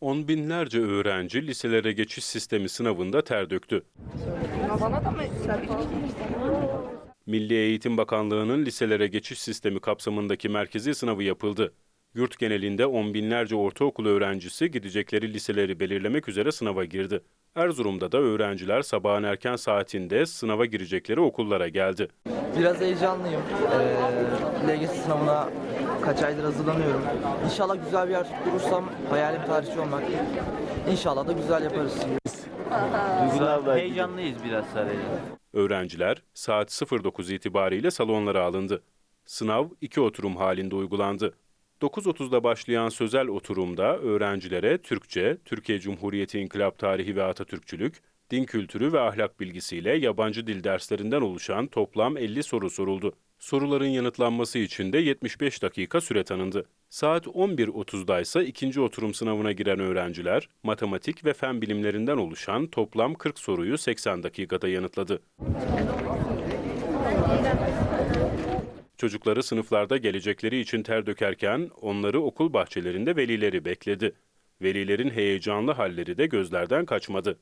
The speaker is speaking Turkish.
On binlerce öğrenci liselere geçiş sistemi sınavında ter döktü. Milli Eğitim Bakanlığı'nın liselere geçiş sistemi kapsamındaki merkezi sınavı yapıldı. Yurt genelinde on binlerce ortaokul öğrencisi gidecekleri liseleri belirlemek üzere sınava girdi. Erzurum'da da öğrenciler sabahın erken saatinde sınava girecekleri okullara geldi. Biraz heyecanlıyım. Ee, LGS sınavına kaç aydır hazırlanıyorum. İnşallah güzel bir yer tutturursam hayalim tarihçi olmak. İnşallah da güzel yaparız. Heyecanlıyız biraz sadece. Öğrenciler saat 09 itibariyle salonlara alındı. Sınav iki oturum halinde uygulandı. 9.30'da başlayan sözel oturumda öğrencilere Türkçe, Türkiye Cumhuriyeti İnkılap Tarihi ve Atatürkçülük, din kültürü ve ahlak bilgisiyle yabancı dil derslerinden oluşan toplam 50 soru soruldu. Soruların yanıtlanması için de 75 dakika süre tanındı. Saat 11.30'da ise ikinci oturum sınavına giren öğrenciler, matematik ve fen bilimlerinden oluşan toplam 40 soruyu 80 dakikada yanıtladı. Çocukları sınıflarda gelecekleri için ter dökerken onları okul bahçelerinde velileri bekledi. Velilerin heyecanlı halleri de gözlerden kaçmadı.